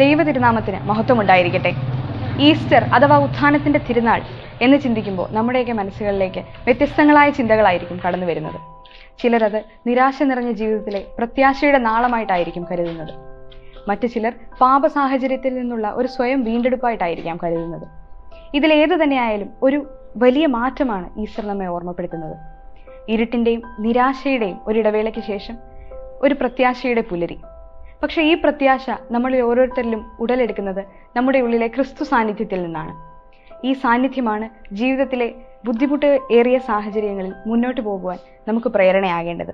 ദൈവ തിരുനാമത്തിന് മഹത്വമുണ്ടായിരിക്കട്ടെ. ഈസ്റ്റർ അഥവാ ഉത്ഥാനത്തിന്റെ തിരുനാൾ എന്ന് ചിന്തിക്കുമ്പോൾ നമ്മുടെയൊക്കെ മനസ്സുകളിലേക്ക് വ്യത്യസ്തങ്ങളായ ചിന്തകളായിരിക്കും കടന്നു വരുന്നത്. ചിലരത് നിരാശ നിറഞ്ഞ ജീവിതത്തിലെ പ്രത്യാശയുടെ നാളമായിട്ടായിരിക്കും കരുതുന്നത്. മറ്റു ചിലർ പാപ സാഹചര്യത്തിൽ നിന്നുള്ള ഒരു സ്വയം വീണ്ടെടുപ്പായിട്ടായിരിക്കാം കരുതുന്നത്. ഇതിലേത് തന്നെയായാലും ഒരു വലിയ മാറ്റമാണ് ഈസ്റ്റർ നമ്മെ ഓർമ്മപ്പെടുത്തുന്നത്. ഇരുട്ടിന്റെയും നിരാശയുടെയും ഒരിടവേളയ്ക്ക് ശേഷം ഒരു പ്രത്യാശയുടെ പുലരി. പക്ഷേ ഈ പ്രത്യാശ നമ്മളിൽ ഓരോരുത്തരിലും ഉടലെടുക്കുന്നത് നമ്മുടെ ഉള്ളിലെ ക്രിസ്തു സാന്നിധ്യത്തിൽ നിന്നാണ്. ഈ സാന്നിധ്യമാണ് ജീവിതത്തിലെ ബുദ്ധിമുട്ട് ഏറിയ സാഹചര്യങ്ങളിൽ മുന്നോട്ട് പോകുവാൻ നമുക്ക് പ്രേരണയാകേണ്ടത്.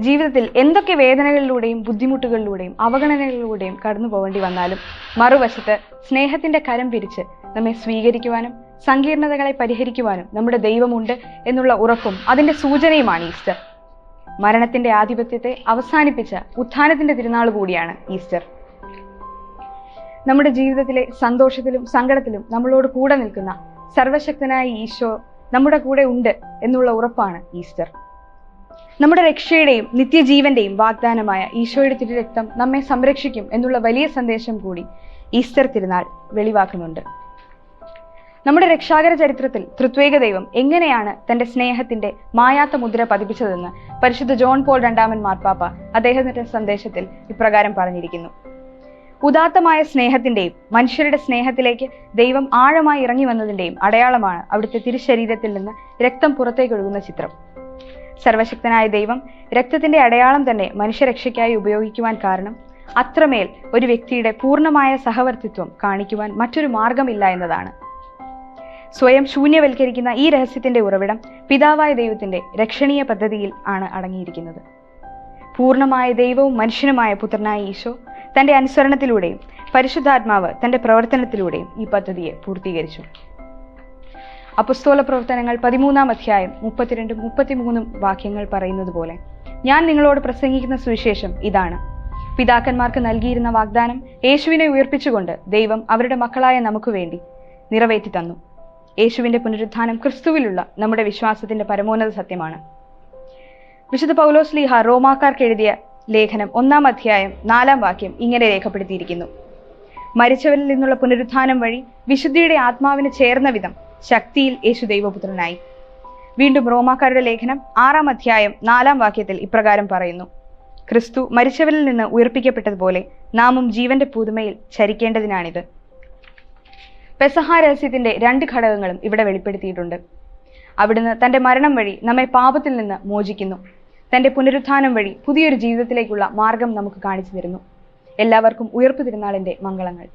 ജീവിതത്തിൽ എന്തൊക്കെ വേദനകളിലൂടെയും ബുദ്ധിമുട്ടുകളിലൂടെയും അവഗണനകളിലൂടെയും കടന്നു പോകേണ്ടി വന്നാലും മറുവശത്ത് സ്നേഹത്തിന്റെ കരം പിരിച്ച് നമ്മെ സ്വീകരിക്കുവാനും സങ്കീർണതകളെ പരിഹരിക്കുവാനും നമ്മുടെ ദൈവമുണ്ട് എന്നുള്ള ഉറപ്പും അതിന്റെ സൂചനയുമാണ് ഈസ്റ്റർ. മരണത്തിന്റെ ആധിപത്യത്തെ അവസാനിപ്പിച്ച ഉത്ഥാനത്തിന്റെ തിരുനാൾ കൂടിയാണ് ഈസ്റ്റർ. നമ്മുടെ ജീവിതത്തിലെ സന്തോഷത്തിലും സങ്കടത്തിലും നമ്മളോട് കൂടെ നിൽക്കുന്ന സർവശക്തനായ ഈശോ നമ്മുടെ കൂടെ ഉണ്ട് എന്നുള്ള ഉറപ്പാണ് ഈസ്റ്റർ. നമ്മുടെ രക്ഷയുടെയും നിത്യജീവന്റെയും വാഗ്ദാനമായ ഈശോയുടെ തിരുരക്തം നമ്മെ സംരക്ഷിക്കും എന്നുള്ള വലിയ സന്ദേശം കൂടി ഈസ്റ്റർ തിരുനാൾ വെളിവാക്കുന്നുണ്ട്. നമ്മുടെ രക്ഷാകര ചരിത്രത്തിൽ തൃത്വേക ദൈവം എങ്ങനെയാണ് തന്റെ സ്നേഹത്തിന്റെ മായാത്ത മുദ്ര പതിപ്പിച്ചതെന്ന് പരിശുദ്ധ ജോൺ പോൾ രണ്ടാമൻ മാർപ്പാപ്പ അദ്ദേഹത്തിന്റെ സന്ദേശത്തിൽ ഇപ്രകാരം പറഞ്ഞിരിക്കുന്നു. ഉദാത്തമായ സ്നേഹത്തിന്റെയും മനുഷ്യരുടെ സ്നേഹത്തിലേക്ക് ദൈവം ആഴമായി ഇറങ്ങി വന്നതിന്റെയും അടയാളമാണ് അവിടുത്തെ തിരുശരീരത്തിൽ നിന്ന് രക്തം പുറത്തേക്കൊഴുകുന്ന ചിത്രം. സർവശക്തനായ ദൈവം രക്തത്തിന്റെ അടയാളം തന്നെ മനുഷ്യരക്ഷയ്ക്കായി ഉപയോഗിക്കുവാൻ കാരണം അത്രമേൽ ഒരു വ്യക്തിയുടെ പൂർണമായ സഹവർത്തിത്വം കാണിക്കുവാൻ മറ്റൊരു മാർഗമില്ല എന്നതാണ്. സ്വയം ശൂന്യവൽക്കരിക്കുന്ന ഈ രഹസ്യത്തിന്റെ ഉറവിടം പിതാവായ ദൈവത്തിന്റെ രക്ഷണീയ പദ്ധതിയിൽ ആണ് അടങ്ങിയിരിക്കുന്നത്. പൂർണമായ ദൈവവും മനുഷ്യനുമായ പുത്രനായ ഈശോ തന്റെ അനുസരണത്തിലൂടെയും പരിശുദ്ധാത്മാവ് തന്റെ പ്രവർത്തനത്തിലൂടെയും ഈ പദ്ധതിയെ പൂർത്തീകരിച്ചു. അപസ്തോല പ്രവർത്തനങ്ങൾ പതിമൂന്നാം അധ്യായം മുപ്പത്തിരണ്ടും മുപ്പത്തിമൂന്നും വാക്യങ്ങൾ പറയുന്നത് പോലെ ഞാൻ നിങ്ങളോട് പ്രസംഗിക്കുന്ന സുവിശേഷം ഇതാണ്. പിതാക്കന്മാർക്ക് നൽകിയിരുന്ന വാഗ്ദാനം യേശുവിനെ ഉയർപ്പിച്ചുകൊണ്ട് ദൈവം അവരുടെ മക്കളായ നമുക്ക് വേണ്ടി നിറവേറ്റി തന്നു യേശുവിന്റെ പുനരുത്ഥാനം ക്രിസ്തുവിലുള്ള നമ്മുടെ വിശ്വാസത്തിന്റെ പരമോന്നത സത്യമാണ്. വിശുദ്ധ പൗലോസ് ലീഹ റോമാക്കാർക്ക് എഴുതിയ ലേഖനം ഒന്നാം അധ്യായം നാലാം വാക്യം ഇങ്ങനെ രേഖപ്പെടുത്തിയിരിക്കുന്നു. മരിച്ചവരിൽ നിന്നുള്ള പുനരുത്ഥാനം വഴി വിശുദ്ധിയുടെ ആത്മാവിന് ചേർന്ന വിധം ശക്തിയിൽ യേശു ദൈവപുത്രനായി. വീണ്ടും റോമാക്കാരുടെ ലേഖനം ആറാം അധ്യായം നാലാം വാക്യത്തിൽ ഇപ്രകാരം പറയുന്നു. ക്രിസ്തു മരിച്ചവരിൽ നിന്ന് ഉയർപ്പിക്കപ്പെട്ടതുപോലെ നാമും ജീവന്റെ പുതുമയിൽ ചരിക്കേണ്ടതിനാണിത്. പെസഹ രഹസ്യത്തിന്റെ രണ്ട് ഘടകങ്ങളും ഇവിടെ വെളിപ്പെടുത്തിയിട്ടുണ്ട്. അവിടുന്ന് തന്റെ മരണം വഴി നമ്മെ പാപത്തിൽ നിന്ന് മോചിക്കുന്നു. തന്റെ പുനരുത്ഥാനം വഴി പുതിയൊരു ജീവിതത്തിലേക്കുള്ള മാർഗം നമുക്ക് കാണിച്ചു തരുന്നു. എല്ലാവർക്കും ഉയർപ്പ് തിരുനാളിന്റെ മംഗളങ്ങൾ.